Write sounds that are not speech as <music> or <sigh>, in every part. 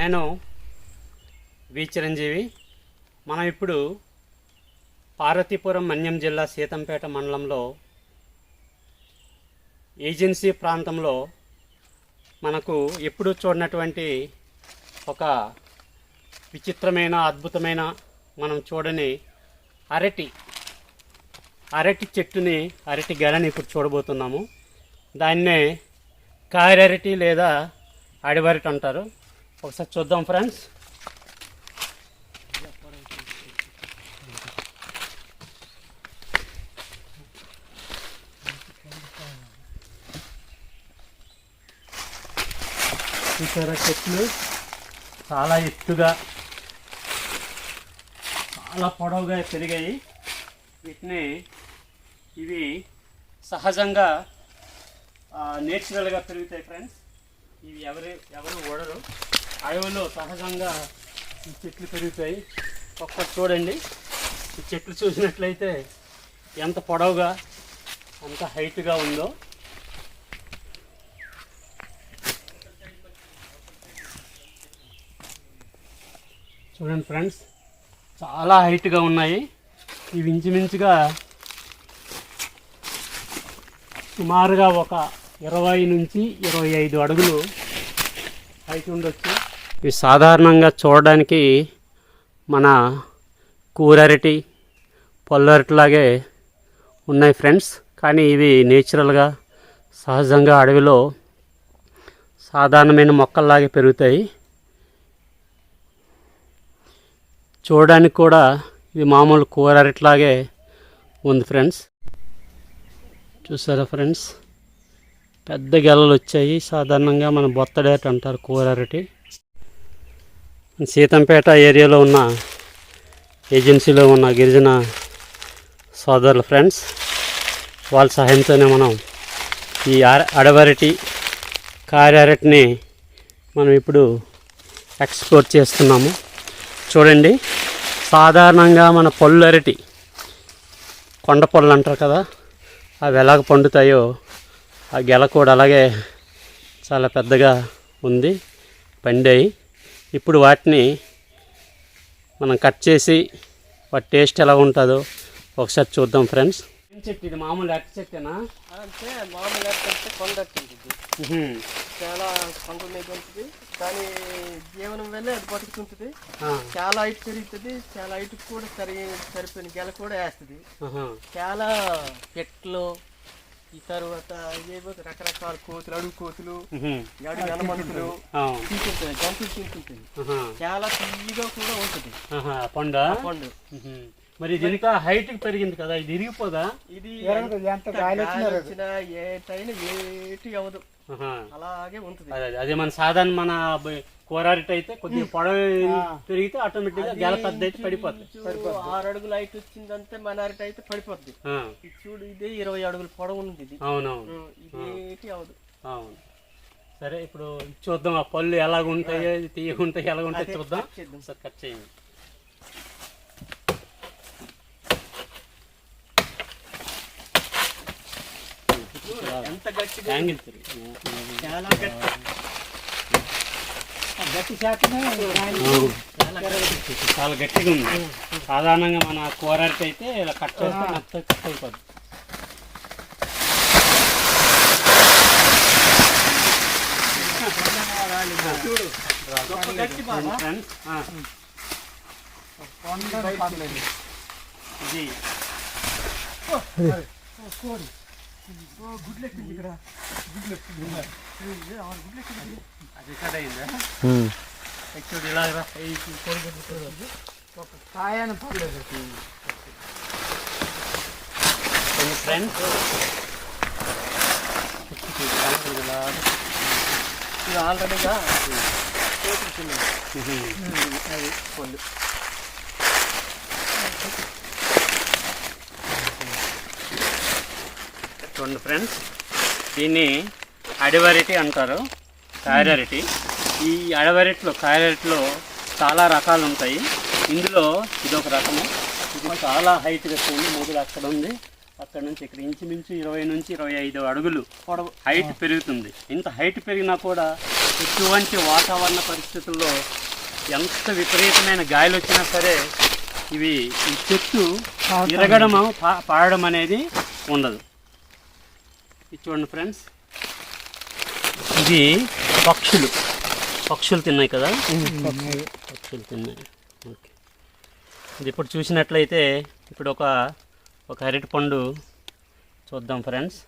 నేను వి. చిరంజీవి. మనం ఇప్పుడు పార్వతీపురం మన్యం జిల్లా సీతంపేట మండలంలో ఏజెన్సీ ప్రాంతంలో మనకు ఎప్పుడూ చూడనటువంటి ఒక విచిత్రమైన అద్భుతమైన మనం చూడని అరటి అరటి చెట్టుని అరటి గెలని ఇప్పుడు చూడబోతున్నాము. దాన్నే కాయరటి లేదా అడివరటి అంటారు. ఒకసారి చూద్దాం ఫ్రెండ్స్. చూసారా చెట్లు? చాలా ఎత్తుగా చాలా పొడవుగా పెరిగాయి. వీటిని ఇవి సహజంగా నేచురల్గా పెరుగుతాయి ఫ్రెండ్స్. ఇవి ఎవరు ఎవరు ఓడరు అడవిలో సహజంగా ఈ చెట్లు పెరుగుతాయి. ఒక్కటి చూడండి. ఈ చెట్లు చూసినట్లయితే ఎంత పొడవుగా ఎంత హైట్గా ఉందో. చూడండి ఫ్రెండ్స్ చాలా హైట్గా ఉన్నాయి. ఇవి ఇంచుమించుగా సుమారుగా ఒక ఇరవై నుంచి ఇరవై ఐదు అడుగులు హైట్ ఉండొచ్చు. ఇవి సాధారణంగా చూడడానికి మన కూరరటి పొల్లరటిలాగే ఉన్నాయి ఫ్రెండ్స్. కానీ ఇవి నేచురల్గా సహజంగా అడవిలో సాధారణమైన మొక్కల్లాగే పెరుగుతాయి. చూడడానికి కూడా ఇది మామూలు కూరరట్లాగే ఉంది ఫ్రెండ్స్. చూసారా ఫ్రెండ్స్? పెద్ద గెలలు వచ్చాయి. సాధారణంగా మన బొత్తడేట అంటారు కూర అరటి సీతంపేట ఏరియాలో ఉన్న ఏజెన్సీలో ఉన్న గిరిజన సోదరుల ఫ్రెండ్స్ వాళ్ళ సహాయంతోనే మనం ఈ అర అడవరటి కారరటిని మనం ఇప్పుడు ఎక్స్పోర్ట్ చేస్తున్నాము. చూడండి సాధారణంగా మన పళ్ళు అరటి కొండ పళ్ళు అంటారు కదా అవి ఎలాగ పండుతాయో ఆ గెల కూడా అలాగే చాలా పెద్దగా ఉంది పండాయి. ఇప్పుడు వాటిని మనం కట్ చేసి వాటి టేస్ట్ ఎలా ఉంటుందో ఒకసారి చూద్దాం ఫ్రెండ్స్. చెట్టు ఇది? మామూలు అరటి చెట్టేనా? అంటే మామూలు అంటే కొండ చాలా కొండ మీద ఉంటుంది. కానీ జీవనం వల్లే అది బతుకుతుంటుంది. చాలా హైట్ పెరుగుతుంది. చాలా హైట్ కూడా సరి సరిపోయిన గెల కూడా వేస్తుంది. చాలా చెట్లు ఈ తర్వాత ఏవో రకరకాల కోతులు అడుగు కోతులు అడుగు తింటుంటాయి జంతువులు తింటుంటాయి చాలా తీయగా కూడా ఉంటుంది. పండ? పండు. మరి ఇది హైట్ పెరిగింది కదా? ఇది ఇరిగిపోదా? ఇది ఎంత గాలి వచ్చినా ఏటైనా ఏటి అవ్వదు. ఆహా. అలాగే ఉంటుంది. అదే మన సాధారణ మన కూరారిట్ అయితే కొద్దిగా పొడవు పెరిగితే ఆటోమేటిక్గా గెల పెద్ద అయితే పడిపోతుంది ఆరు అడుగులు హైట్ వచ్చిందంటే మైనారిటీ అయితే పడిపోద్ది. చూడు ఇదే ఇరవై అడుగులు పొడవు ఉంది ఇది. అవునవును. ఇదేటి అవదు అవును. సరే ఇప్పుడు చూద్దాం ఆ పళ్ళు ఎలాగ ఉంటాయో తీయగా ఉంటాయి ఎలాగ ఉంటాయో అదే చూద్దాం. సార్ కట్ చేయండి. ఎంత గట్టిగా యాంగిల్ తిరిగి చాలా గట్టి. గట్టి శాతమే అవును. చాలా గట్టిగా ఉంది. సాధారణంగా మన కూరటి అయితే ఇలా కట్ చేస్తే కట్ అయిపోద్ది. ఇది. కోడి ఓ గుడ్లు ఎక్కింది ఇక్కడ గుడ్లు ఎక్కింది గుడ్లు ఎక్కింది అది కట్ అయిందా యాక్చువల్లీ ఇలా రా. ఈ కోడి గుడ్లు చూడు. ఒక కాయని పర్లేదు కొన్ని ఫ్రెండ్స్ ఇది ఆల్రెడీగా చేతులు అది పళ్ళు చూడండి ఫ్రెండ్స్. దీన్ని అడవరిటి అంటారు. కాయరటి ఈ అడవరిట్లో కాయరటిలో చాలా రకాలు ఉంటాయి. ఇందులో ఇదొక రకము. ఇది చాలా హైట్గా ఉంది మొదలు అక్కడ ఉంది. అక్కడ నుంచి ఇక్కడ ఇంచుమించు ఇరవై నుంచి ఇరవై ఐదు అడుగులు పొడవు హైట్ పెరుగుతుంది. ఇంత హైట్ పెరిగినా కూడా ఎటువంటి వాతావరణ పరిస్థితుల్లో ఎంత విపరీతమైన గాలి వచ్చినా సరే ఇవి ఈ చెట్టు ఇరగడం పా- పాడడం అనేది ఉండదు. ఇది చూడండి ఫ్రెండ్స్. ఇది పక్షులు. పక్షులు తిన్నాయి కదా? పక్షులు. తిన్నాయి. ఓకే. ఇది ఇప్పుడు చూసినట్లయితే ఇప్పుడు ఒక ఒక అరటి పండు చూద్దాం ఫ్రెండ్స్.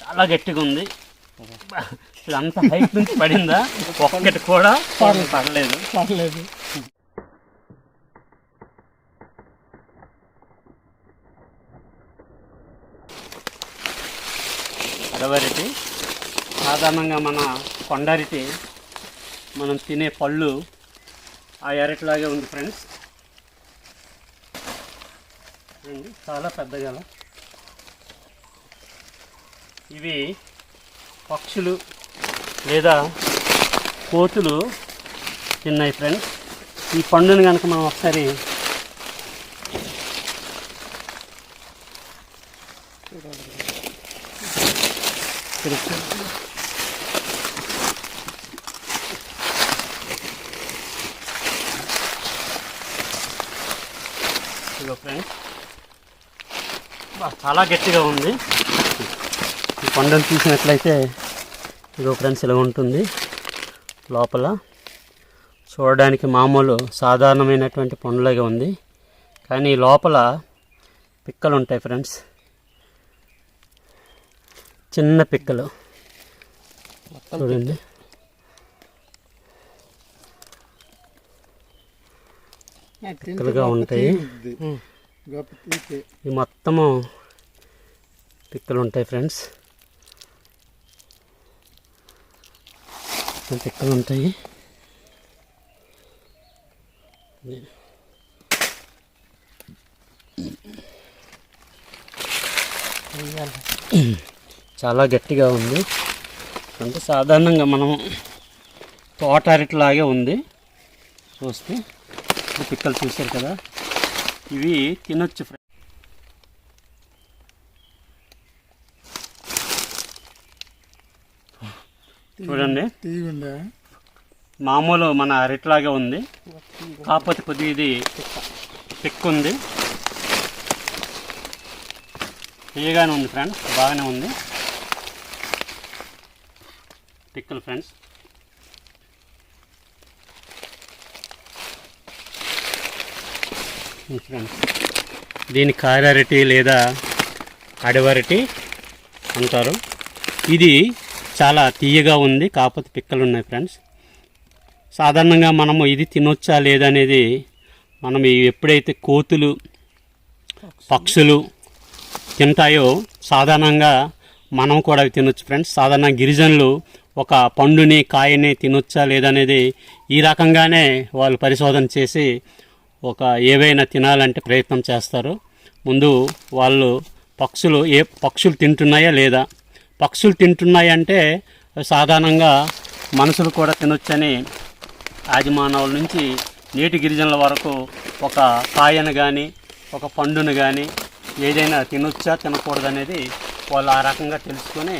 చాలా గట్టిగా ఉంది. <laughs> ఇది అంత హైట్ నుంచి పడిందా? <laughs> ఒక్కటి కూడా పడలేదు. పర్లేదు అరవరిటి సాధారణంగా మన కొండరిటి మనం తినే పళ్ళు ఆ అరటిలాగే ఉంది ఫ్రెండ్స్. చాలా పెద్దగా ఇవి పక్షులు లేదా కోతులు తిన్నాయి ఫ్రెండ్స్. ఈ పండుని కనుక మనం ఒకసారి తిరుగు. ఇదిగో ఫ్రెండ్స్. చాలా గట్టిగా ఉంది. ఈ పండును చూసినట్లయితే ఇదిగో ఫ్రెండ్స్ ఇలా ఉంటుంది లోపల. చూడడానికి మామూలు సాధారణమైనటువంటి పండులాగా ఉంది. కానీ లోపల పిక్కలు ఉంటాయి ఫ్రెండ్స్. చిన్న పిక్కలు. మొత్తం చూడండి. పిక్కలుగా ఉంటాయి. ఈ మొత్తము పిక్కలు ఉంటాయి ఫ్రెండ్స్. పిక్కలు ఉంటాయి వేయాలి. చాలా గట్టిగా ఉంది. అంటే సాధారణంగా మనం తోట అరటిలాగే ఉంది. చూస్తే పిక్కలు చూశారు కదా? ఇవి తినొచ్చు చూడండి. మామూలు మన అరటిలాగే ఉంది. కాకపోతే కొద్దిగా ఇది పిక్ ఉంది తీయగానే ఉంది ఫ్రెండ్స్. బాగానే ఉంది. పిక్కలు ఫ్రెండ్స్ ఫ్రెండ్స్ దీని కారరటి లేదా అడవరటి అంటారు. ఇది చాలా తీయగా ఉంది కాకపోతే పిక్కలు ఉన్నాయి ఫ్రెండ్స్ సాధారణంగా మనము ఇది తినొచ్చా లేదనేది మనం ఎప్పుడైతే కోతులు పక్షులు తింటాయో సాధారణంగా మనం కూడా అవి తినొచ్చు ఫ్రెండ్స్ సాధారణ గిరిజనులు ఒక పండుని కాయని తినొచ్చా లేదనేది ఈ రకంగానే వాళ్ళు పరిశోధన చేసి ఒక ఏవైనా తినాలంటే ప్రయత్నం చేస్తారు. ముందు వాళ్ళు పక్షులు ఏ పక్షులు తింటున్నాయా లేదా? పక్షులు తింటున్నాయంటే సాధారణంగా మనుషులు కూడా తినొచ్చని ఆదిమానవుల నుంచి నేటి గిరిజనుల వరకు ఒక కాయను కానీ ఒక పండును కానీ ఏదైనా తినొచ్చా తినకూడదనేది వాళ్ళు ఆ రకంగా తెలుసుకొని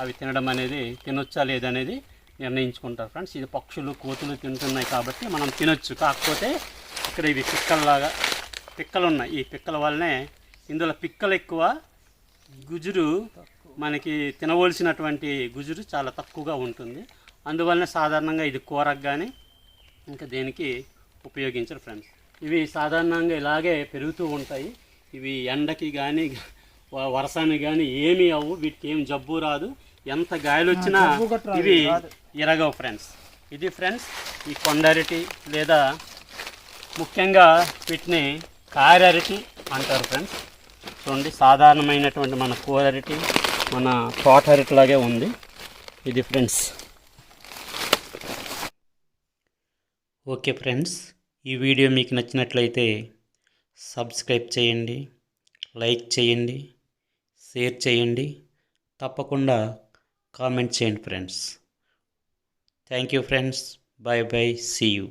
అవి తినడం అనేది తినొచ్చా లేదనేది నిర్ణయించుకుంటారు ఫ్రెండ్స్. ఇది పక్షులు కోతులు తింటున్నాయి కాబట్టి మనం తినొచ్చు. కాకపోతే ఇక్కడ ఇవి పిక్కల్లాగా పిక్కలు ఉన్నాయి ఈ పిక్కల వల్లనే ఇందులో పిక్కలు ఎక్కువ గుజురు మనకి తినవలసినటువంటి గుజురు చాలా తక్కువగా ఉంటుంది. అందువలన సాధారణంగా ఇది కూరకు కానీ ఇంకా దేనికి ఉపయోగించరు ఫ్రెండ్స్. ఇవి సాధారణంగా ఇలాగే పెరుగుతూ ఉంటాయి. ఇవి ఎండకి కానీ వర్షానికి కానీ ఏమీ అవ్వు వీటికి ఏం జబ్బు రాదు. ఎంత గాయలు వచ్చినా ఇవి ఇరగవు ఫ్రెండ్స్. ఇది ఫ్రెండ్స్ ఈ కొండరటి లేదా ముఖ్యంగా వీటిని కారరటి అంటారు ఫ్రెండ్స్. చూడండి సాధారణమైనటువంటి మన కూరరటి మన తోట అరటిలాగే ఉంది. ఇది ఫ్రెండ్స్. ఓకే ఫ్రెండ్స్ ఈ వీడియో మీకు నచ్చినట్లయితే సబ్స్క్రైబ్ చేయండి లైక్ చేయండి షేర్ చేయండి. తప్పకుండా కామెంట్ చేయండి friends. Thank you friends. Bye bye see you.